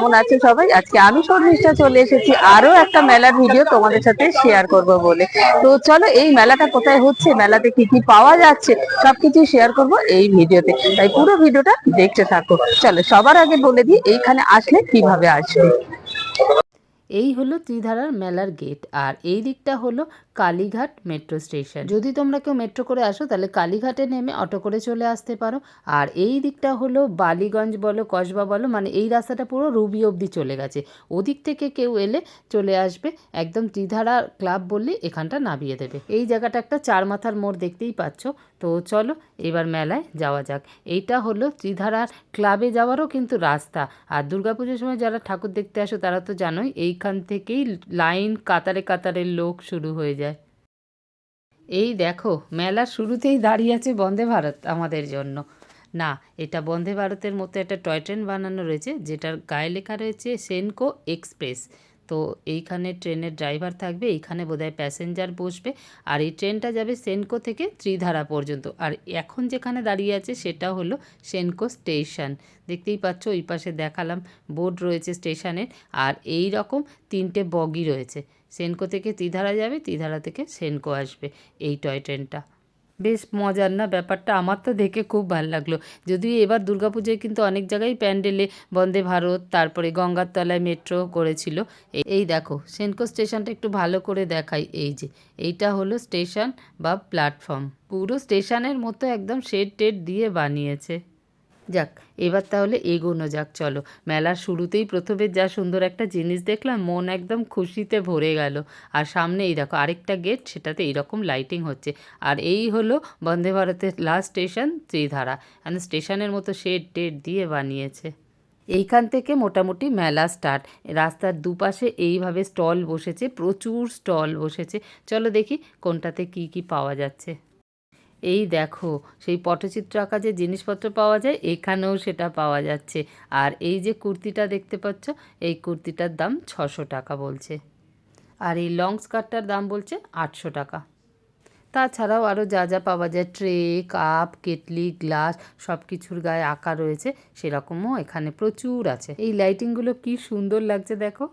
কেমন আছে সবাই? আজকে আমি শর্মিষ্ঠা চলে এসেছি। আরও একটা মেলার ভিডিও তোমাদের সাথে শেয়ার করব বলে। তো চলো, এই মেলাটা কোথায় হচ্ছে? মেলাতে কি কি পাওয়া যাচ্ছে? সবকিছু শেয়ার করব এই ভিডিওতে। তাই পুরো ভিডিওটা দেখতে থাকো। চলো, সবার আগে বলে দিই, এইখানে আসলে কীভাবে আসবে। এই হলো ত্রিধারার মেলার গেট আর এই দিকটা হলো কালীঘাট মেট্রো স্টেশন। যদি তোমরা কেউ মেট্রো করে আসো, তাহলে কালীঘাটে নেমে অটো করে চলে আসতে পারো। আর এই দিকটা হলো বালিগঞ্জ বলো, কসবা বলো মানে এই রাস্তাটা পুরো রুবি অবধি চলে গেছে। ওদিক থেকে কেউ এলে চলে আসবে, একদম ত্রিধারা ক্লাব বললে এখানটা নামিয়ে দেবে। এই জায়গাটা একটা চার মাথার মোড় দেখতেই পাচ্ছ। তো চলো, এবার মেলায় যাওয়া যাক। এইটা হলো ত্রিধারার ক্লাবে যাওয়ারও কিন্তু রাস্তা। আর দুর্গাপুজোর সময় যারা ঠাকুর দেখতে আসো, তারা তো জানোই, এইখান থেকেই লাইন কাতারে কাতারে লোক শুরু হয়ে যায়। এই দেখো, মেলার শুরুতেই দাঁড়িয়ে আছে বন্দে ভারত আমাদের জন্য। না, এটা বন্দে ভারতের মতো একটা টয় ট্রেন বানানো রয়েছে, যেটার গায়ে লেখা রয়েছে সেনকো এক্সপ্রেস। তো এইখানে ট্রেনের ড্রাইভার থাকবে, এইখানে বোধহয় প্যাসেঞ্জার বসবে, আর এই ট্রেনটা যাবে সেনকো থেকে ত্রিধারা পর্যন্ত। আর এখন যেখানে দাঁড়িয়ে আছে সেটা হলো সেনকো স্টেশন। দেখতেই পাচ্ছ, ওই পাশে দেখালাম, বোর্ড রয়েছে স্টেশনের, আর এই রকম তিনটে বগি রয়েছে। সেনকো থেকে তিধারা যাবে, তিধারা থেকে সেনকো আসবে এই টয় ট্রেনটা। বেশ মজার না? ব্যাপারটা আমার তো দেখে খুব ভালো লাগল। যদিও এবার দুর্গাপুজোয় কিন্তু অনেক জায়গায় প্যান্ডেলে বন্দে ভারত, তারপরে গঙ্গার তলায় মেট্রো করেছিল। এই- দেখো, সেনকো স্টেশনটা একটু ভালো করে দেখাই। এই যে, এইটা হলো স্টেশন বা প্ল্যাটফর্ম। পুরো স্টেশনের মতো একদম শেড টেড দিয়ে বানিয়েছে। যাক, এবার তাহলে এগোনো যাক, চলো। মেলার শুরুতেই প্রথমে যা সুন্দর একটা জিনিস দেখলাম, মন একদম খুশিতে ভরে গেল। আর সামনে এই দেখো, আরেকটা গেট, সেটাতে এইরকম লাইটিং হচ্ছে। আর এই হলো বন্দে ভারতের লাস্ট স্টেশন ত্রিধারা। মানে স্টেশনের মতো শেড টেড দিয়ে বানিয়েছে। এইখান থেকে মোটামুটি মেলা স্টার্ট রাস্তার দুপাশে এইভাবে স্টল বসেছে, প্রচুর স্টল বসেছে। চলো দেখি কোনটাতে কি কি পাওয়া যাচ্ছে। এই দেখো, সেই পটচিত্র আঁকা যে জিনিসপত্র পাওয়া যায়, এখানেও সেটা পাওয়া যাচ্ছে। আর এই যে কুর্তিটা দেখতে পাচ্ছ, এই কুর্তিটার দাম ছশো টাকা বলছে। আর এই লং স্কার্টটার দাম বলছে আটশো টাকা। তাছাড়াও আরও যা যা পাওয়া যায়, ট্রে, কাপ, কেটলি, গ্লাস সব কিছুর গায়ে আঁকা রয়েছে, সেরকমও এখানে প্রচুর আছে। এই লাইটিংগুলো কি সুন্দর লাগছে দেখো।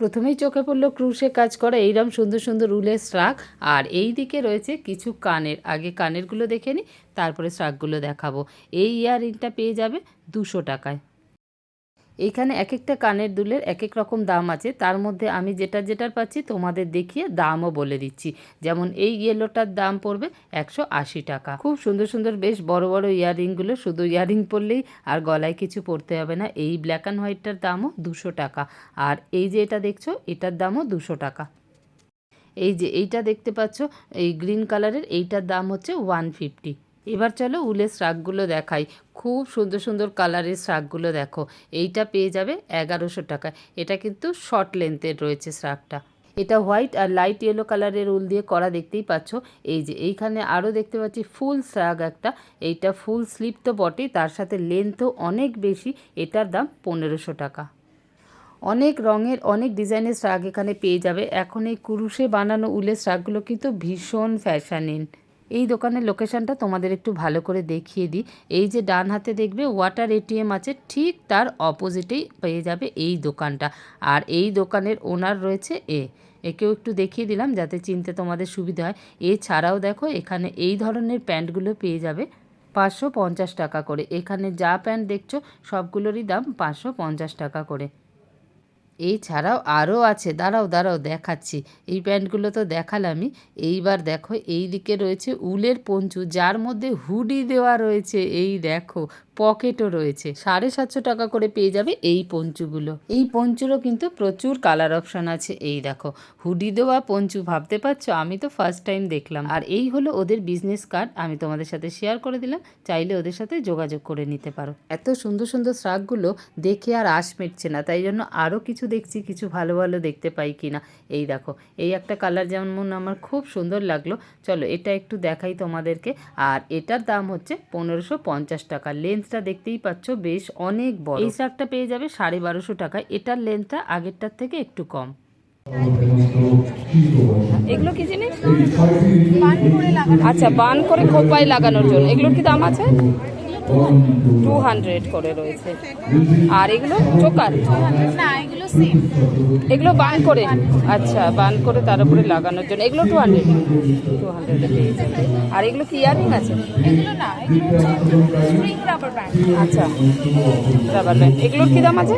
প্রথমেই চোখে পড়ল ক্রুশে কাজ করা এইরম সুন্দর সুন্দর উলের শ্রাক আর এই দিকে রয়েছে কিছু কানের। আগে কানেরগুলো দেখে নিই তারপরে শ্রাকগুলো দেখাবো। এই ইয়াররিংটা পেয়ে যাবে দুশো টাকায়। এইখানে এক একটা কানের দুলের এক এক রকম দাম আছে। তার মধ্যে আমি যেটা যেটার পাচ্ছি তোমাদের দেখিয়ে দামও বলে দিচ্ছি। যেমন এই ইয়েলোটার দাম পড়বে একশো আশি টাকা। খুব সুন্দর সুন্দর বেশ বড় বড় ইয়াররিংগুলো, শুধু ইয়াররিং পরলেই আর গলায় কিছু পরতে হবে না। এই ব্ল্যাক অ্যান্ড হোয়াইটটার দামও দুশো টাকা। আর এই যে এটা দেখছ, এটার দামও দুশো টাকা। এই যে এইটা দেখতে পাচ্ছ, এই গ্রিন কালারের এইটার দাম হচ্ছে ওয়ান ফিফটি এবার চলো উলের শ্রাকগুলো দেখাই। খুব সুন্দর সুন্দর কালারের শ্রাকগুলো দেখো। এইটা পেয়ে যাবে এগারোশো টাকা। এটা কিন্তু শর্ট লেন্থের রয়েছে শ্রাকটা এটা হোয়াইট আর লাইট ইয়েলো কালারের উল দিয়ে করা দেখতেই পাচ্ছ। এই যে এইখানে আরও দেখতে পাচ্ছি ফুল শ্রাগ একটা। এইটা ফুল স্লিপ তো বটেই, তার সাথে লেন্থও অনেক বেশি। এটার দাম পনেরোশো টাকা। অনেক রঙের, অনেক ডিজাইনের শ্রাগ এখানে পেয়ে যাবে। এখন এই কুরুশে বানানো উলের শ্রাগগুলো কিন্তু ভীষণ ফ্যাশানিন এই দোকানের লোকেশনটা তোমাদের একটু ভালো করে দেখিয়ে দিই। এই যে ডান হাতে দেখবে ওয়াটার এটিএম আছে, ঠিক তার অপোজিটেই পেয়ে যাবে এই দোকানটা। আর এই দোকানের ওনার রয়েছে এ। একেও একটু দেখিয়ে দিলাম যাতে চিনতে তোমাদের সুবিধা হয়। এছাড়াও দেখো এখানে এই ধরনের প্যান্টগুলো পেয়ে যাবে পাঁচশো পঞ্চাশ টাকা করে। এখানে যা প্যান্ট দেখছ সবগুলোরই দাম পাঁচশো পঞ্চাশ টাকা করে। এছাড়াও আরও আছে, দাঁড়াও দাঁড়াও, দেখাচ্ছি। এই প্যান্টগুলো তো দেখালামই। এইবার দেখো, এই দিকে রয়েছে উলের পঞ্চু, যার মধ্যে হুডি দেওয়া রয়েছে। এই দেখো পকেটও রয়েছে। সাড়ে সাতশো টাকা করে পেয়ে যাবে এই পঞ্চুগুলো। এই পঞ্চুরও কিন্তু প্রচুর কালার অপশন আছে। এই দেখো হুডি দেওয়া পঞ্চু, ভাবতে পারছ? আমি তো ফার্স্ট টাইম দেখলাম। আর এই হলো ওদের বিজনেস কার্ড আমি তোমাদের সাথে শেয়ার করে দিলাম। চাইলে ওদের সাথে যোগাযোগ করে নিতে পারো। এত সুন্দর সুন্দর শ্রাকগুলো দেখে আর আশ মিটছে না, তাই জন্য আরও কিছু দেখছি, কিছু ভালো ভালো দেখতে পাই কি না এই দেখো, এই একটা কালার যেমন আমার খুব সুন্দর লাগল। চলো এটা একটু দেখাই তোমাদেরকে। আর এটার দাম হচ্ছে পনেরোশো পঞ্চাশ টাকা। লেন্থটা দেখতেই পাচ্ছ বেশ অনেক বড়। এই শার্টটা পেয়ে যাবে সাড়ে বারোশো টাকায় এটার লেন্থটা আগেরটার থেকে একটু কম। এগুলো কি জিনিস? আচ্ছা বান করে খোপায় লাগানোর জন্য। এগুলোর কি দাম আছে? টু হান্ড্রেড করে রয়েছে। আর এগুলো চোকার? না এগুলো সেম এগুলো বান করে? আচ্ছা বান করে তার উপরে লাগানোর জন্য। এগুলো টু হান্ড্রেড টু হান্ড্রেডে আর এগুলো কি ইয়ারিং আছে? আচ্ছা রাবার ব্যান্ড এগুলোর কি দাম আছে?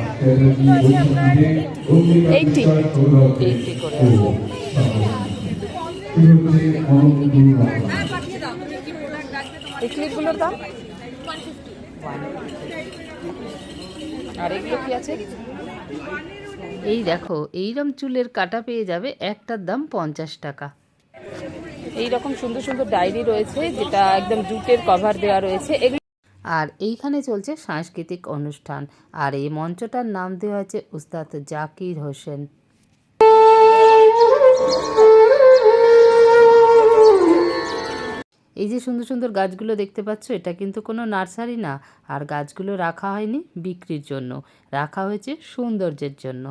এইটটি। এইটটি করে এই ক্লিপগুলোর দাম? এই দেখো, এইরম চুলের কাটা পেয়ে যাবে একটার দাম পঞ্চাশ টাকা। এই রকম সুন্দর সুন্দর ডায়েরি রয়েছে, যেটা একদম জুটের কভার দেওয়া রয়েছে। আর এইখানে চলছে সাংস্কৃতিক অনুষ্ঠান। আর এই মঞ্চটার নাম দেওয়া আছে উস্তাদ জাকির হোসেন। এই যে সুন্দর সুন্দর গাছগুলো দেখতে পাচ্ছ, এটা কিন্তু কোনো নার্সারি না। আর গাছগুলো রাখা হয়নি বিক্রির জন্য, রাখা হয়েছে সৌন্দর্যের জন্য।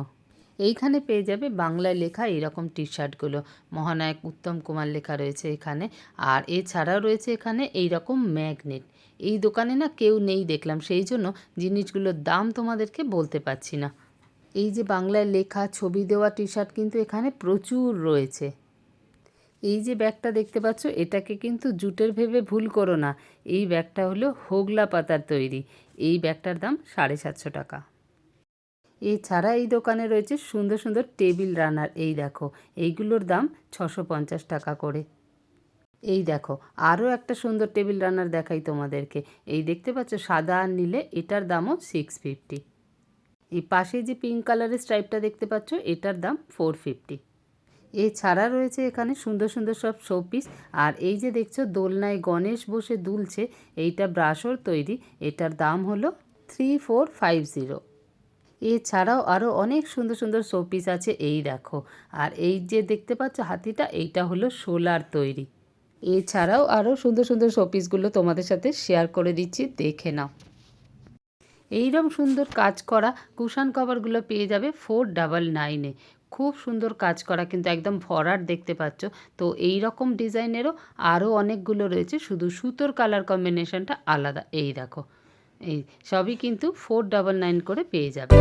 এইখানে পেয়ে যাবে বাংলায় লেখা এরকম টি শার্টগুলো মহানায়ক উত্তম কুমার লেখা রয়েছে এখানে। আর এছাড়াও রয়েছে এখানে এই রকম ম্যাগনেট। এই দোকানে না কেউ নেই দেখলাম, সেই জন্য জিনিসগুলোর দাম তোমাদেরকে বলতে পারছি না। এই যে বাংলায় লেখা ছবি দেওয়া টি শার্ট কিন্তু এখানে প্রচুর রয়েছে। এই যে ব্যাগটা দেখতে পাচ্ছ, এটাকে কিন্তু জুটের ভেবে ভুল করো না। এই ব্যাগটা হলো হোগলা পাতার তৈরি। এই ব্যাগটার দাম সাড়ে সাতশো টাকা। এছাড়া এই দোকানে রয়েছে সুন্দর সুন্দর টেবিল রানার। এই দেখো, এইগুলোর দাম ছশো পঞ্চাশ টাকা করে। এই দেখো, আরও একটা সুন্দর টেবিল রানার দেখাই তোমাদেরকে। এই দেখতে পাচ্ছ, সাদা আর নীলে এটার দামও সিক্স ফিফটি এই পাশে যে পিঙ্ক কালারের স্ট্রাইপটা দেখতে পাচ্ছ, এটার দাম ফোর ফিফটি এছাড়া রয়েছে এখানে সুন্দর সুন্দর সব শোপিস আর এই যে দেখছ, দোলনায় গণেশ বসে দুলছে, এইটা ব্রাশর তৈরি, এটার দাম হলো থ্রি ফোর ফাইভ জিরো এছাড়াও আরও অনেক সুন্দর সুন্দর শোপিস আছে, এই দেখো। আর এই যে দেখতে পাচ্ছ হাতিটা, এইটা হলো সোলার তৈরি। এছাড়াও আরও সুন্দর সুন্দর শোপিসগুলো তোমাদের সাথে শেয়ার করে দিচ্ছি, দেখে নাও। এইরকম সুন্দর কাজ করা কুশান কভারগুলো পেয়ে যাবে ফোর ডাবল নাইনে খুব সুন্দর কাজ করা কিন্তু একদম ভরাট দেখতে পাচ্ছ। তো এই রকম ডিজাইনেরও আরও অনেকগুলো রয়েছে, শুধু সুতোর কালার কম্বিনেশনটা আলাদা। এই দেখো, এই সবই কিন্তু ফোর ডাবল নাইন করে পেয়ে যাবে।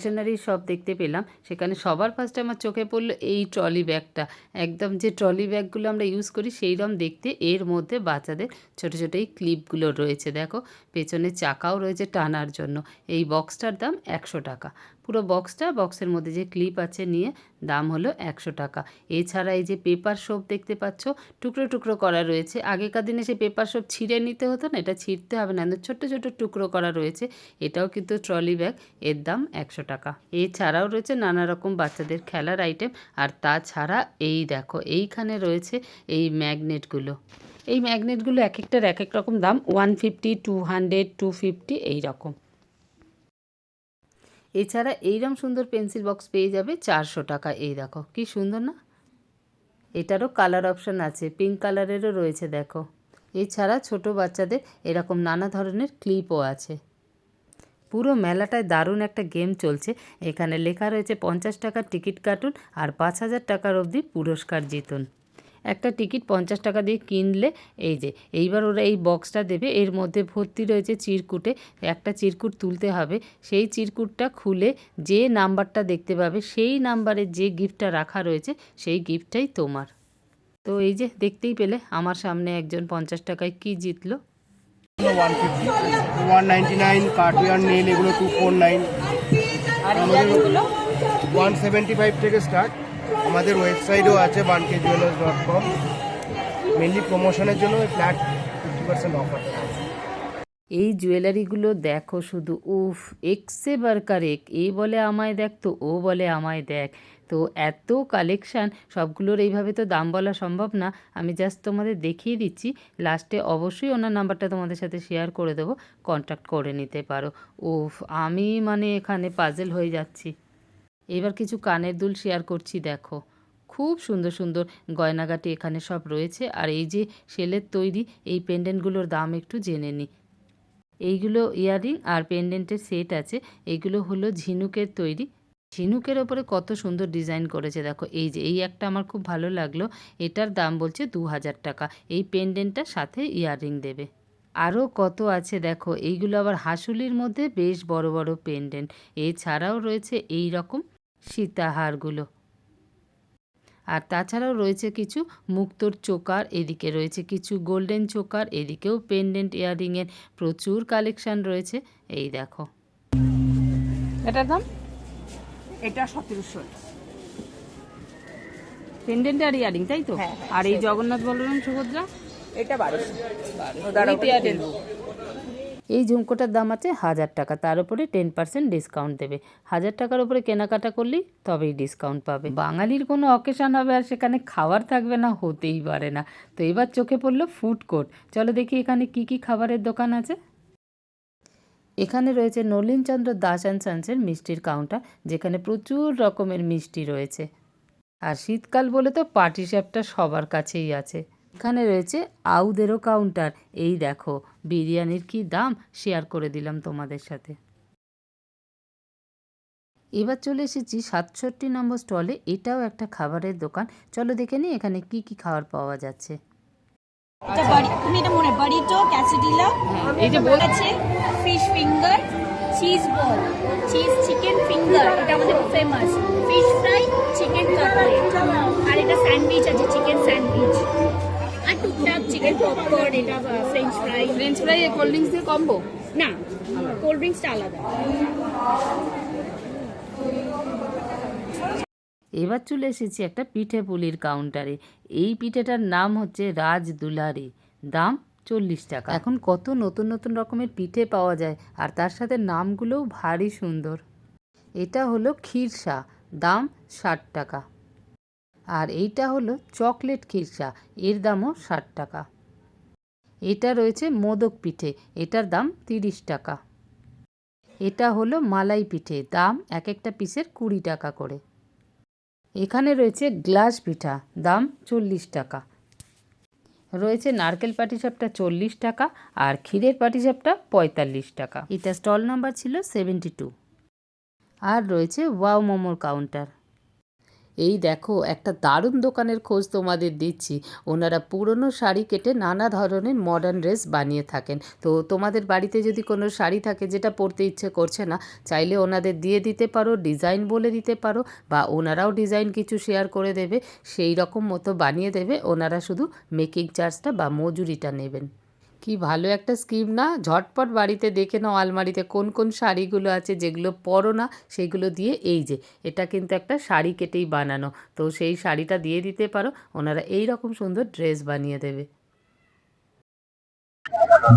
স্টেশনারি সব দেখতে পেলাম। সেখানে সবার ফার্স্টে আমার চোখে পড়ল এই ট্রলি ব্যাগটা একদম যে ট্রলি ব্যাগগুলো আমরা ইউজ করি সেই রকম দেখতে। এর মধ্যে বাচ্চাদের ছোটো ছোটো এই ক্লিপগুলো রয়েছে, দেখো। পেছনে চাকাও রয়েছে টানার জন্য। এই বক্সটার দাম একশো টাকা। পুরো বক্সটা বক্সের মধ্যে যে ক্লিপ আছে নিয়ে দাম হলো একশো টাকা। এছাড়া এই যে পেপার সোপ দেখতে পাচ্ছ, টুকরো টুকরো করা রয়েছে। আগেকার দিনে সে পেপার সোপ ছিঁড়ে নিতে হতো না, এটা ছিঁড়তে হবে না ছোট্ট ছোট্ট টুকরো করা রয়েছে, এটাও কিন্তু ট্রলি ব্যাগ এর দাম একশো টাকা। এছাড়াও রয়েছে নানা রকম বাচ্চাদের খেলার আইটেম আর তাছাড়া এই দেখো, এইখানে রয়েছে এই ম্যাগনেটগুলো এই ম্যাগনেটগুলো এক একটার এক এক রকম দাম one fifty two hundred two fifty এই রকম এছাড়া এইরম সুন্দর পেন্সিল বক্স পেয়ে যাবে চারশো টাকা। এই দেখো, কি সুন্দর না? এটারও কালার অপশান আছে, পিঙ্ক কালারেরও রয়েছে, দেখো। এছাড়া ছোট বাচ্চাদের এরকম নানা ধরনের ক্লিপও আছে। পুরো মেলাটায় দারুণ একটা গেম চলছে। এখানে লেখা রয়েছে, পঞ্চাশ টাকার টিকিট কাটুন আর পাঁচ হাজার টাকার অবধি পুরস্কার জিতুন। একটা টিকিট পঞ্চাশ টাকা দিয়ে কিনলে এই যে এইবার ওরা এই বক্সটা দেবে এর মধ্যে ভর্তি রয়েছে চিরকুটে একটা চিরকুট তুলতে হবে সেই চিরকুটটা খুলে যে নাম্বারটা দেখতে পাবে সেই নাম্বারে যে গিফটটা রাখা রয়েছে সেই গিফটটাই তোমার। তো এই যে দেখতেই পেলে আমার সামনে একজন পঞ্চাশ টাকায় কি জিতলো। One fifty one ninety nine Cartier nail এগুলো two four nine one seventy five থেকে স্টার্ট আমাদের ওয়েবসাইটও আছে one K jewellers dot com mainly প্রমোশনের জন্য ওই ফ্ল্যাট ফিফটি পার্সেন্ট অফার এই জুয়েলারিগুলো দেখো শুধু, উফ এক্সে বারকার এক এ বলে আমায় দেখ তো ও বলে আমায় দেখ। তো এত কালেকশান সবগুলোর এইভাবে তো দাম বলা সম্ভব না। আমি জাস্ট তোমাদের দেখিয়ে দিচ্ছি। লাস্টে অবশ্যই ওনার নাম্বারটা তোমাদের সাথে শেয়ার করে দেবো। কন্ট্যাক্ট করে নিতে পারো। উফ, আমি মানে এখানে পাজেল হয়ে যাচ্ছি। এবার কিছু কানের দুল শেয়ার করছি, দেখো। খুব সুন্দর সুন্দর গয়নাগাটি এখানে সব রয়েছে। আর এই যে সেলের তৈরি এই পেন্ডেন্টগুলোর দাম একটু জেনে নিই এইগুলো ইয়াররিং আর পেন্ডেন্টের সেট আছে। এইগুলো হলো ঝিনুকের তৈরি। ঝিনুকের ওপরে কত সুন্দর ডিজাইন করেছে, দেখো। এই যে, এই একটা আমার খুব ভালো লাগল। এটার দাম বলছে দু হাজার টাকা। এই পেন্ডেন্টটার সাথে ইয়াররিং দেবে। আরও কত আছে, দেখো। এইগুলো আবার হাসুলির মধ্যে বেশ বড় বড় পেন্ডেন্ট এছাড়াও রয়েছে এই রকম সীতাহারগুলো। আর তাছাড়াও রয়েছে কিছু মুক্তোর চোকার এদিকে রয়েছে কিছু গোল্ডেন চোকার এদিকেও পেন্ডেন্ট ইয়াররিংয়ের প্রচুর কালেকশন রয়েছে। এই দেখো। এটার দাম? এটা সতেরোশো পেন্ডেন্ট আর ইয়ারিং তাই তো? হ্যাঁ, আর এই জগন্নাথ বলরাম সুভদ্রা? এটা বারোশো। earring। এই ঝুমকোটার দাম আছে হাজার টাকা। তার উপরে টেন পার্সেন্ট ডিসকাউন্ট দেবে। হাজার টাকার উপরে কেনাকাটা করলেই তবেই ডিসকাউন্ট পাবে। বাঙালির কোনো অকেশন হবে আর সেখানে খাবার থাকবে না, হতেই পারে না। তো এবার চোখে পড়ল ফুড কোর্ট চলো দেখি এখানে কি কি খাবারের দোকান আছে। এখানে রয়েছে নলিনচন্দ্র দাস অ্যান্ড সানসের মিষ্টির কাউন্টার যেখানে প্রচুর রকমের মিষ্টি রয়েছে। আর শীতকাল বলে তো পাটি স্যাপটা সবার কাছেই আছে। এখানে রয়েছে আউদেরও কাউন্টার এই দেখো বিরিয়ানির কি দাম? শেয়ার করে দিলাম তোমাদের সাথে। এবার চলে এসেছি সাতষট্টি নম্বর স্টলে এটাও একটা খাবারের দোকান। চলো দেখে নিই এখানে কি কি খাবার পাওয়া যাচ্ছে। এটা বাড়ি তুমি এটা মনে বাড়িটো ক্যাসিডিলা এই যে বল আছে fish finger cheese ball cheese chicken finger এটা আমাদের famous fish fry chicken cutlet আর এটা স্যান্ডউইচ আছে চিকেন স্যান্ডউইচ টুকটাক চিকেন পপকর্ন এটা French fry French fry cold drinks দিয়ে কম্বো না কোল্ড ড্রিঙ্কসটা আলাদা। এবার চলে এসেছি একটা পিঠে পুলির কাউন্টারে এই পিঠেটার নাম হচ্ছে রাজ দুলারি। দাম চল্লিশ টাকা। এখন কত নতুন নতুন রকমের পিঠে পাওয়া যায় আর তার সাথে নামগুলোও ভারী সুন্দর। এটা হলো ক্ষীরসা। দাম ষাট টাকা। আর এইটা হলো চকলেট ক্ষীরসা এর দামও ষাট টাকা। এটা রয়েছে মোদক পিঠে। এটার দাম তিরিশ টাকা। এটা হলো মালাই পিঠে। দাম এক একটা পিসের কুড়ি টাকা করে। এখানে রয়েছে গ্লাস পিঠা। দাম চল্লিশ টাকা। রয়েছে নারকেল পাটিসাপটা চল্লিশ টাকা আর ক্ষীরের পাটিসাপটা পঁয়তাল্লিশ টাকা। এটা স্টল নাম্বার ছিল সেভেন্টি টু। আর রয়েছে ওয়াও মোমোর কাউন্টার। এই দেখো, একটা দারুণ দোকানের খোঁজ তোমাদের দিচ্ছি। ওনারা পুরনো শাড়ি কেটে নানা ধরনের মডার্ন ড্রেস বানিয়ে থাকেন। তো তোমাদের বাড়িতে যদি কোনো শাড়ি থাকে যেটা পরতে ইচ্ছে করছে না, চাইলে ওনাদের দিয়ে দিতে পারো ডিজাইন বলে দিতে পারো, বা ওনারাও ডিজাইন কিছু শেয়ার করে দেবে, সেই রকম মতো বানিয়ে দেবে, ওনারা শুধু মেকিং চার্জটা বা মজুরিটা নেবেন। কি ভালো একটা স্কিম না? ঝটপট বাড়িতে দেখে নাও আলমারিতে কোন কোন শাড়িগুলো আছে, যেগুলো পরো না সেইগুলো দিয়ে এই যে, এটা কিন্তু একটা শাড়ি কেটেই বানানো। তো সেই শাড়িটা দিয়ে দিতে পারো, ওনারা এই রকম সুন্দর ড্রেস বানিয়ে দেবে।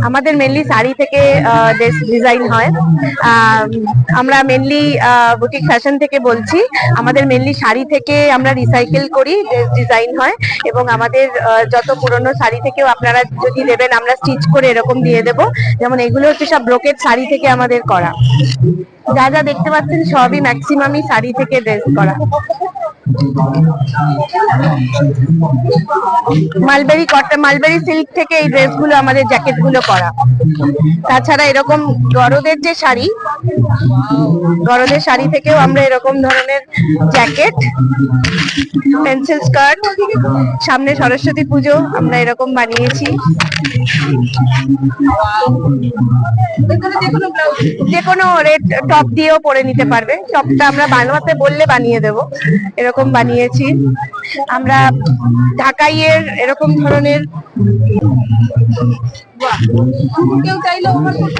আমাদের মেনলি শাড়ি থেকে ড্রেস ডিজাইন হয়। আম, আমরা মেনলি বুটিক ফ্যাশন থেকে বলছি। আমাদের মেনলি শাড়ি থেকে আমরা রিসাইকেল করি ড্রেস ডিজাইন হয়। এবং আমাদের যত পুরনো শাড়ি থেকেও আপনারা যদি দেবেন আমরা স্টিচ করে এরকম দিয়ে দেব। যেমন এগুলো হচ্ছে সব ব্রোকেট শাড়ি থেকে আমাদের করা। যা যা দেখতে পাচ্ছেন সবই ম্যাক্সিমামই শাড়ি থেকে ড্রেস করা। মালবেরি কটন মালবেরি সিল্ক থেকে এই ড্রেসগুলো আমাদের জ্যাকেটগুলো করা। তাছাড়া এরকম গরদের যে শাড়ি, গরদের শাড়ি থেকেও আমরা এরকম ধরনের জ্যাকেট পেন্সিল স্কার্ট সামনে সরস্বতী পুজো আমরা এরকম বানিয়েছি। যে কোনো রেড টপ দিয়েও পরে নিতে পারবে। টপটা আমরা বানাতে বললে বানিয়ে দেব। এরকম বানিয়েছি। আমরা ঢাকাইয়ের এরকম ধরনের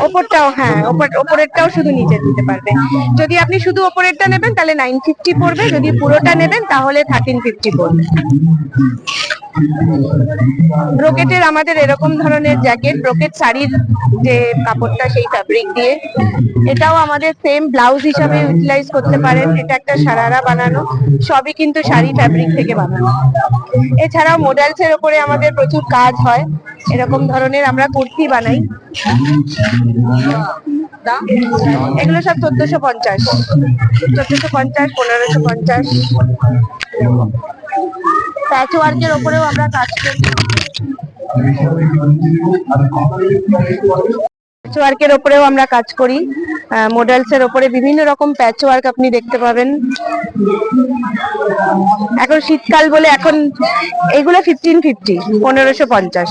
ওপরটাও হ্যাঁ ওপর ব্রোকেটের আমাদের এরকম ধরনের জ্যাকেট ব্রোকেট শাড়ির যে কাপড়টা, সেই ফ্যাব্রিক দিয়ে, এটাও আমাদের সেম ব্লাউজ হিসাবে ইউটিলাইজ করতে পারেন। এটা একটা সারারা বানানো, সবই কিন্তু শাড়ি ফ্যাব্রিক থেকে বানানো। এছাড়াও মোডেলস এর উপরে আমাদের প্রচুর কাজ হয়। এরকম ধরনের আমরা কুর্তি বানাই। এগুলো সব চোদ্দশো পঞ্চাশ। চোদ্দশো পঞ্চাশ, পনেরোশো পঞ্চাশ। প্যাচওয়ার্কের ওপরেও আমরা কাজ করি। প্যাচ ওয়ার্কের ওপরেও আমরা কাজ করি। মডেলস এর ওপরে বিভিন্ন রকম প্যাচওয়ার্ক আপনি দেখতে পাবেন। এখন শীতকাল বলে এখন এইগুলো ফিফটিন ফিফটি পনেরোশো পঞ্চাশ।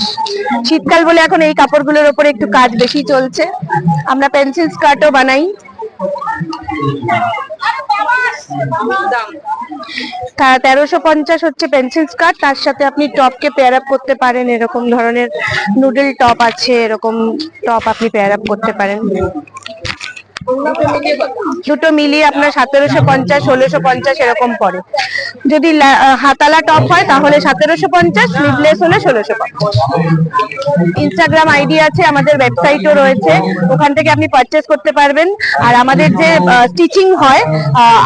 শীতকাল বলে এখন এই কাপড়গুলোর ওপরে একটু কাজ বেশি চলছে। আমরা পেন্সিল স্কার্টও বানাই। তেরোশো পঞ্চাশ হচ্ছে পেন্সিল স্কার্ট তার সাথে আপনি টপকে পেয়ার আপ করতে পারেন, এরকম ধরনের নুডল টপ আছে, এরকম টপ আপনি পেয়ার আপ করতে পারেন। দুটো মিলিয়ে আপনার সতেরোশো পঞ্চাশ, ষোলোশো পঞ্চাশ এরকম পড়ে। যদি হাতালা টপ হয় তাহলে সতেরোশো পঞ্চাশ স্লিভলেস হলে ষোলোশো পঞ্চাশ। ইনস্টাগ্রাম আইডি আছে আমাদের ওয়েবসাইটও রয়েছে। ওখান থেকে আপনি পারচেস করতে পারবেন। আর আমাদের যে স্টিচিং হয়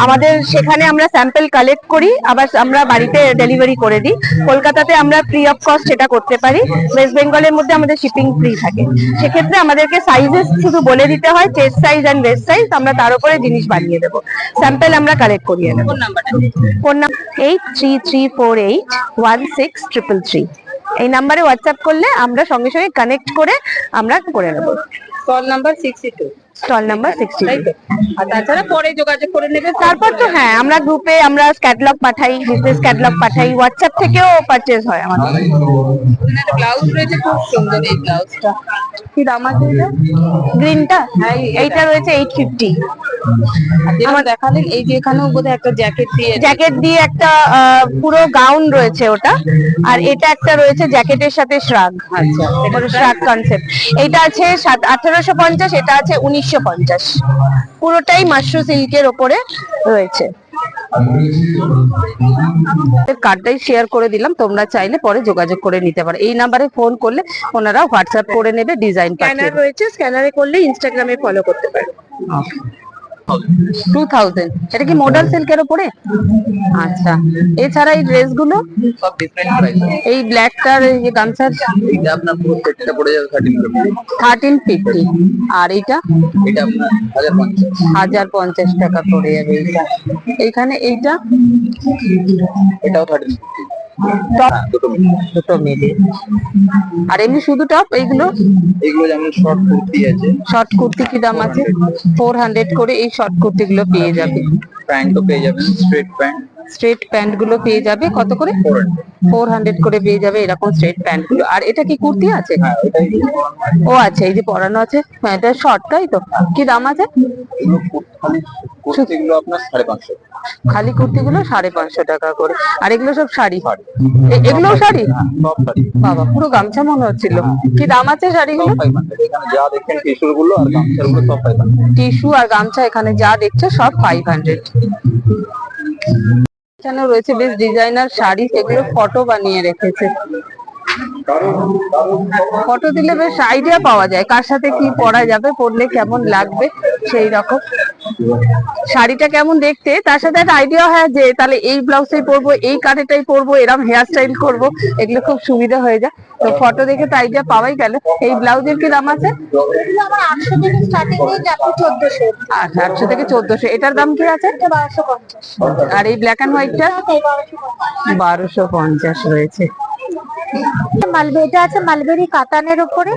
আমাদের সেখানে আমরা স্যাম্পল কালেক্ট করি আবার আমরা বাড়িতে ডেলিভারি করে দিই। কলকাতাতে আমরা ফ্রি অফ কস্ট এটা করতে পারি। ওয়েস্ট বেঙ্গলের মধ্যে আমাদের শিপিং ফ্রি থাকে। সেক্ষেত্রে আমাদেরকে সাইজেস শুধু বলে দিতে হয় chest size and waist size আমরা তার উপরে জিনিস বানিয়ে দেবো। স্যাম্পল আমরা কালেক্ট করিয়ে নেব phone number eight three three four eight one six triple three এই নাম্বারে হোয়াটসঅ্যাপ করলে আমরা সঙ্গে সঙ্গে কানেক্ট করে আমরা করে নেব। Call number sixty two stall number sixty আর তাছাড়া পরে যোগাযোগ করে নেবে তারপর তো হ্যাঁ আমরা গ্রুপে আমরা ক্যাটলগ পাঠাই বিজনেস ক্যাটলগ পাঠাই হোয়াটসঅ্যাপ থেকেও পারচেজ হয় আমাদের। ব্লাউজ রয়েছে খুব সুন্দর এই ব্লাউজটা কি দাম আছে এটা? গ্রিনটা এইটা রয়েছে এইট ফিফটি যেমন দেখালেন এই যে এখানেও বোধহয় একটা জ্যাকেট দিয়ে জ্যাকেট দিয়ে একটা পুরো গাউন রয়েছে ওটা। আর এটা একটা রয়েছে জ্যাকেটের সাথে শ্রাগ আচ্ছা শ্রাগ কনসেপ্ট এটা আছে আঠারোশো পঞ্চাশ এটা আছে উনিশশো পঞ্চাশ। পুরোটাই মাশরু সিল্কের ওপরে রয়েছে। কার্ডটাই শেয়ার করে দিলাম তোমরা চাইলে পরে যোগাযোগ করে নিতে পারো। এই নাম্বারে ফোন করলে ওনারা হোয়াটসঅ্যাপ করে নেবে ডিজাইন স্ক্যানার রয়েছে স্ক্যানারে করলে ইনস্টাগ্রামে ফলো করতে পারেন টু থাউজেন্ড এটা কি মডেল সিল্কের ওপরে? আচ্ছা। এছাড়া এই সব ডিফারেন্ট প্রাইস এই ব্ল্যাকটার এই যে গামছার? এটা আপনার পুরো সেটটা পড়ে যাবে আর এইটা? এটা আপনার হাজার পঞ্চাশ। হাজার পঞ্চাশ টাকা পড়ে যাবে এইটা। এইখানে এইটা? এটাও থার্টিন ফিফটি টপ দুটো দুটো মিলে আর এমনি শুধু টপ এইগুলো? এগুলো যেমন শর্ট কুর্তি আছে। শর্ট কুর্তি কি দাম আছে? ফোর হান্ড্রেড করে এই শর্ট কুর্তি গুলো পেয়ে যাবে। প্যান্টও পেয়ে যাবেন স্ট্রেট প্যান্ট স্ট্রেট প্যান্টগুলো পেয়ে যাবে। কত করে? ফোর হান্ড্রেড করে পেয়ে যাবে এরকম স্ট্রেট প্যান্টগুলো। আর এটা কি কুর্তি আছে? হ্যাঁ ও আচ্ছা এই যে পরানো আছে। হ্যাঁ, এটা শর্ট তাই তো? কি দাম আছে? খালি কুর্তিগুলো আপনার সাড়ে পাঁচশো। খালি কুর্তি গুলো সাড়ে পাঁচশো টাকা করে। আর এগুলো সব শাড়ি? এ- এগুলোও শাড়ি? বাবা পুরো গামছা মনে হচ্ছিল। কি দাম আছে শাড়িগুলো? টিস্যু আর গামছা এখানে যা দেখছ সব ফাইভ হান্ড্রেড এখানে রয়েছে বেশ ডিজাইনার শাড়ি সেগুলো ফটো বানিয়ে রেখেছে। ফটো দিলে বেশ আইডিয়া পাওয়া যায় কার সাথে কি পরা যাবে পরলে কেমন লাগবে সেই রকম। শাড়িটা কেমন দেখতে তার সাথে একটা আইডিয়া হয় যে তাহলে এই ব্লাউজটাই পরবো এই কাটেটাই পরবো এরকম হেয়ার স্টাইল করব এগুলো খুব সুবিধা হয়ে যায়। তো ফটো দেখে তো আইডিয়া পাওয়াই গেল। এই ব্লাউজের কি দাম আছে? আমার আটশো থেকে স্টার্টিং চোদ্দশো। আচ্ছা আটশো থেকে চোদ্দশো। এটার দাম কি আছে? আর এই ব্ল্যাক অ্যান্ড হোয়াইটটা বারোশো পঞ্চাশ রয়েছে। মালবে এটা আছে মালবেরি কাতানের উপরে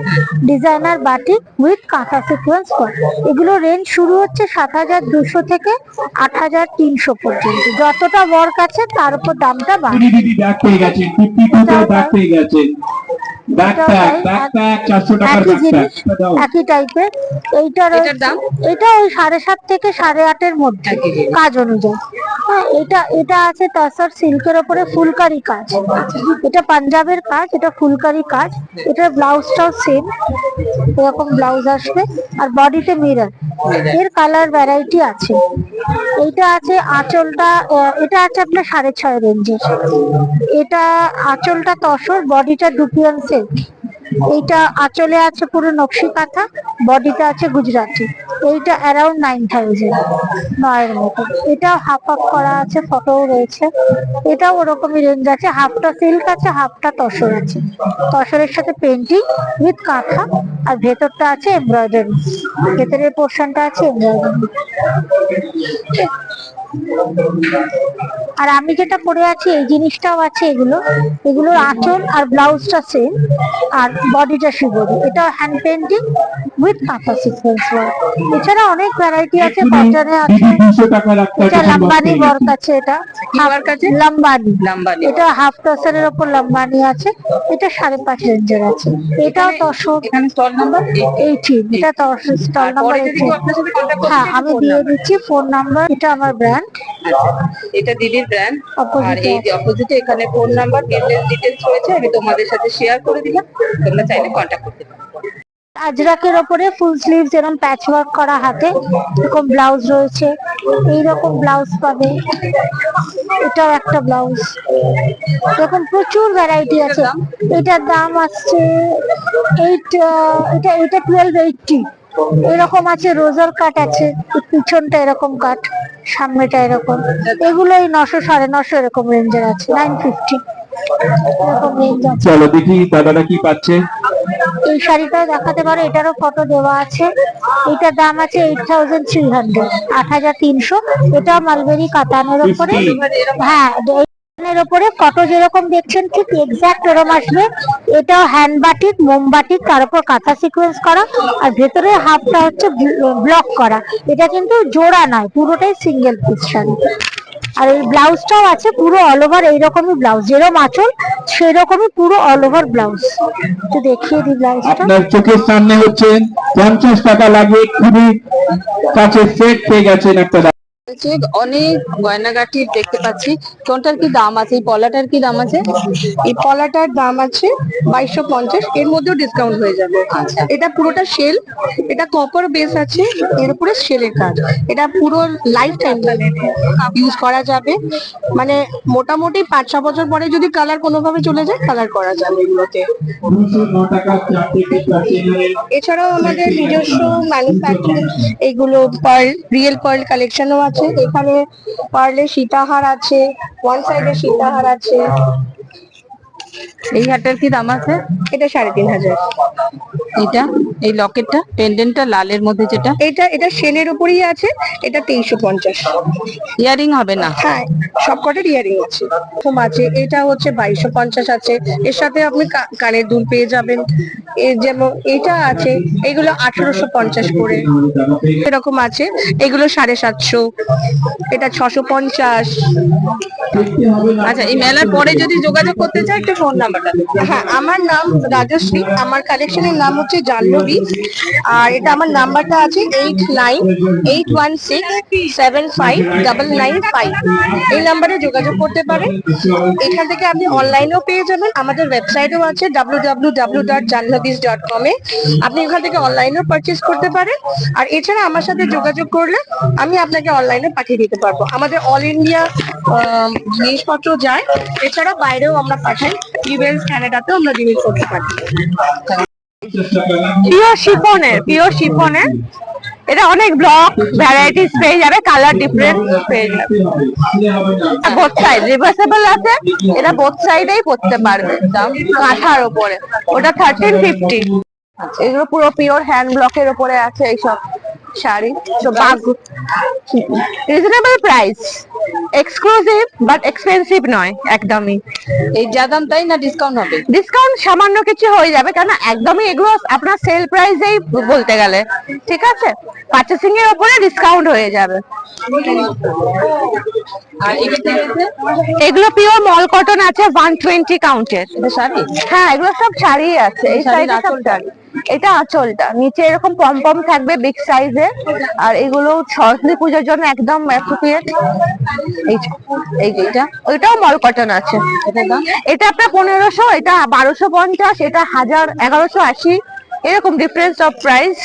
designer batik with kantha sequence করা। এগুলো রেঞ্জ শুরু হচ্ছে সাত হাজার দুশো থেকে আট হাজার তিনশো পর্যন্ত। যতটা ওয়ার্ক আছে তার উপর দামটা বাড়ে দিদি দিদি ব্যাগ পেয়ে গেছেন ফিফটি টু করে ব্যাগ পেয়ে গেছেন ব্যাগ প্যাক ব্যাগ প্যাক চারশো টাকার একই ব্যাগ প্যাক জিনিস দাও। একই টাইপের এইটা রয়েছে দাম? এটা ওই সাড়ে সাত থেকে সাড়ে আটের মধ্যে কাজ অনুযায়ী। হ্যাঁ এটা এটা আছে তাসার সিল্কের ওপরে ফুলকারি কাজ। এটা পাঞ্জাবের কাজ এটা ফুলকারি কাজ। এটার ব্লাউজটাও সেম এরকম ব্লাউজ আসবে আর বডিতে মিরর এর কালার ভ্যারাইটি আছে। এইটা আছে আঁচলটা আহ, এটা আছে আপনার সাড়ে ছয় রেঞ্জের এটা আঁচলটা তসর বডিটা ডুপিয়ান সিল্ক এইটা আঁচলে আছে পুরো নকশি কাঁথা বডিতে আছে গুজরাটি। এইটা অ্যারাউন্ড নাইন থাউজেন্ড নয়ের মতো। এটা হাফ হাফ করা আছে ফটোও রয়েছে। এটাও ওরকমই রেঞ্জ আছে হাফটা সিল্ক আছে হাফটা তসর আছে। তসরের সাথে পেন্টিং উইথ কাঁথা, আর ভেতরটা আছে এমব্রয়ডারি ভেতরের পোর্শনটা আছে এমব্রয়ডারি আর আমি যেটা পরে আছি এই জিনিসটাও আছে এগুলো। এগুলোর আঁচল আর ব্লাউজটা সেম আর বডিটা শিবরি এটা hand painting with kantha sequence work এছাড়া অনেক ভ্যারাইটি আছে কটনে আছে। দিদি দুশো টাকা রাখতে এটা লাম্বানি ওয়ার্ক আছে এটা। কি work আছে? লাম্বানি। লাম্বানি। এটা হাফ টসারের ওপর লাম্বানি আছে। এটা সাড়ে পাঁচ রেঞ্জের আছে। এটাও তসর এখানে স্টল নাম্বার এইটিন এটা তসর স্টল নাম্বার হ্যাঁ আমি দিয়ে দিচ্ছি ফোন নাম্বার এটা আমার ব্র্যান্ড এটা দিদির ব্র্যান্ড আর এই যে অপোজিটে এখানে ফোন নাম্বার বিজনেস ডিটেলস রয়েছে আমি তোমাদের সাথে শেয়ার করে দিলাম। তোমরা চাইলে কন্ট্যাক্ট করতে পারো। আজরাকের ওপরে ফুল স্লিভ যেরকম প্যাচ ওয়ার্ক করা হাতে এরকম ব্লাউজ রয়েছে। এইরকম ব্লাউজ পাবে। এটাও একটা ব্লাউজ এরকম প্রচুর ভ্যারাইটি আছে। এটার দাম? আসছে এইট এটা এটা টুয়েলভ এইটটি এরকম আছে রোজার কাট আছে এই পিছনটা এরকম কাট সামনেটা এরকম। এগুলো এই নশো সাড়ে নশো এরকম রেঞ্জের আছে নাইন ফিফটি চলো দেখি দাদারা কি পাচ্ছে। এই শাড়িটাও দেখাতে পারো এটারও ফটো দেওয়া আছে। এটার দাম আছে এইট থাউজেন্ড থ্রি হান্ড্রেড আট হাজার তিনশো। এটা মালবেরি কাতানের উপরে। হ্যাঁ এর উপরে ফটো যেরকম দেখছেন, ঠিক এক্সাক্ট ওরকম আসবে। এটাও হ্যান্ড বাটিক মোমবাটিক তার উপর কাঁথা সিকোয়েন্স করা। আর ভেতরে হাফটা হচ্ছে ব্লক করা। এটা কিন্তু জোড়া নয়, পুরোটাই সিঙ্গেল পিস শাড়ি। আর এই ব্লাউজটাও আছে পুরো অল ওভার এইরকমই ব্লাউজ। যেরকম আঁচল, সেরকমই পুরো অল ওভার ব্লাউজ। একটু দেখিয়ে দিই ব্লাউজটা। আপনার চোখের সামনে হচ্ছে পঞ্চাশ টাকা লাগে, খুবই কাছে সেট পেয়ে গেছেন একটা হচ্ছে অনেক গয়নাগাটি দেখতে পাচ্ছি। কোনটার কি দাম আছে? এই পলাটার কি দাম আছে? এই পলাটার দাম আছে বাইশশো পঞ্চাশ। এর মধ্যেও ডিসকাউন্ট হয়ে যাবে। আচ্ছা। এটা পুরোটা সেল এটা কপার বেস আছে এর উপরে সেলের কাজ। এটা পুরো লাইফ টাইম ইউজ করা যাবে। মানে মোটামুটি পাঁচ ছ বছর পরে যদি কালার কোনোভাবে চলে যায় কালার করা যাবে এগুলোতে। এছাড়াও আমাদের নিজস্ব ম্যানুফ্যাকচারিং এইগুলো পার্ল রিয়েল পার্ল কালেকশনও আছে এখানে পারলে সীতাহার আছে ওয়ান সাইডে সীতাহার আছে। এই হারটার কি দাম আছে? এটা সাড়ে তিন হাজার। এটা? এই লকেটটা? পেন্ডেন্টটা লালের মধ্যে যেটা? এটা এটা সেনের উপরেই আছে এটা তেইশশো পঞ্চাশ। ইয়ারিং হবে না? হ্যাঁ সবকটার ইয়ারিং আছে। এরকম আছে এটা হচ্ছে বাইশশো পঞ্চাশ আছে। এর সাথে আপনি কানের দুল পেয়ে যাবেন। যেমন এটা আছে এগুলো আঠারোশো পঞ্চাশ করে। এরকম আছে এগুলো সাড়ে সাতশো। এটা ছশো পঞ্চাশ। আচ্ছা এই মেলার পরে যদি যোগাযোগ করতে চাই একটু ফোন নাম্বারটা হ্যাঁ আমার নাম রাজশ্রী। আমার কালেকশনের নাম হচ্ছে জাহ্নবী। আর এটা আমার নাম্বারটা আছে eight nine eight one six seven five double nine five এই নাম্বারে যোগাযোগ করতে পারেন। এখান থেকে আপনি অনলাইনেও পেয়ে যাবেন। আমাদের ওয়েবসাইটও আছে W W W dot Jahnavi's dot কমে আপনি এখান থেকে অনলাইনেও পারচেস করতে পারেন। আর এছাড়া আমার সাথে যোগাযোগ করলে আমি আপনাকে অনলাইনে পাঠিয়ে দিতে পারব। আমাদের অল ইন্ডিয়া জিনিসপত্র যায়। এছাড়া বাইরেও আমরা পাঠাই। ইউএস কানাডাতেও আমরা জিনিসপত্র পাঠাই পিওর শিফনের পিওর শিফনের এটা অনেক ব্লক ভ্যারাইটিস পেয়ে যাবে কালার ডিফারেন্স পেয়ে যাবে। বোথ সাইড রিভার্সেবল আছে এটা বোথ সাইডেই করতে পারবে দাম কাঁথার ওপরে। ওটা থার্টিন ফিফটি এগুলো পুরো পিওর হ্যান্ড ব্লকের ওপরে আছে এইসব। Sari reasonable price exclusive but expensive নয় একদমই। এই যা দাম তাই না ডিসকাউন্ট হবে? ডিসকাউন্ট সামান্য কিছু হয়ে যাবে কারণ একদমই এগুলো আপনার সেল প্রাইসেই বলতে গেলে। ঠিক আছে? পার্চেসিং এর উপরে ডিসকাউন্ট হয়ে যাবে। আর এগুলো এগুলো পিওর মল কটন আছে ওয়ান টোয়েন্টি কাউন্টের শাড়ি? হ্যাঁ এগুলো সব শাড়ি আছে। এই সাইডে সব শাড়ি। এটা আঁচলটা। নিচে এরকম পম পম থাকবে বিগ সাইজে আর এগুলো সরস্বতী পুজোর জন্য একদম অ্যাপ্রোপ্রিয়েট এই যে, এই যে এটা। ওইটাও মল কটন আছে। এটা এটা আপনার পনেরোশো এটা বারোশো পঞ্চাশ এটা হাজার এগারোশো আশি। এরকম ডিফারেন্স অফ প্রাইস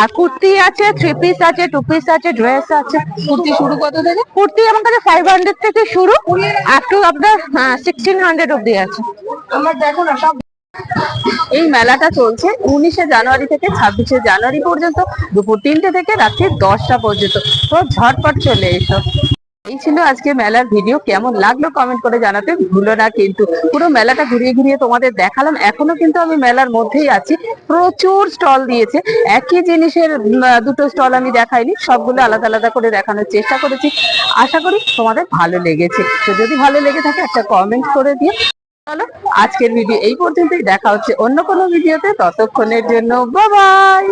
আর কুর্তি আছে থ্রি পিস আছে টু পিস আছে ড্রেস আছে। কুর্তি শুরু কত থেকে? কুর্তি আমার কাছে ফাইভ হান্ড্রেড থেকে শুরু। আপ টু আপনার সিক্সটিন হান্ড্রেড অব্দি আছে। আমার দেখো না সব এই মেলাটা চলছে উনিশে জানুয়ারি থেকে ছাব্বিশে জানুয়ারি পর্যন্ত, দুপুর তিনটে থেকে রাত্রি দশটা পর্যন্ত। তো ঝটপট চলে এসো। এই ছিল আজকে মেলার ভিডিও। কেমন লাগল কমেন্ট করে জানাতে ভুলো না কিন্তু। পুরো মেলাটা ঘুরিয়ে ঘুরিয়ে তোমাদের দেখালাম। এখনও কিন্তু আমি মেলার মধ্যেই আছি। প্রচুর স্টল দিয়েছে। একই জিনিসের দুটো স্টল আমি দেখাইনি। সবগুলো আলাদা আলাদা করে দেখানোর চেষ্টা করেছি। আশা করি তোমাদের ভালো লেগেছে। তো যদি ভালো লেগে থাকে একটা কমেন্ট করে দিও। আজকের ভিডিও এই পর্যন্তই। দেখা হচ্ছে অন্য কোনো ভিডিওতে ততক্ষণের জন্য বাই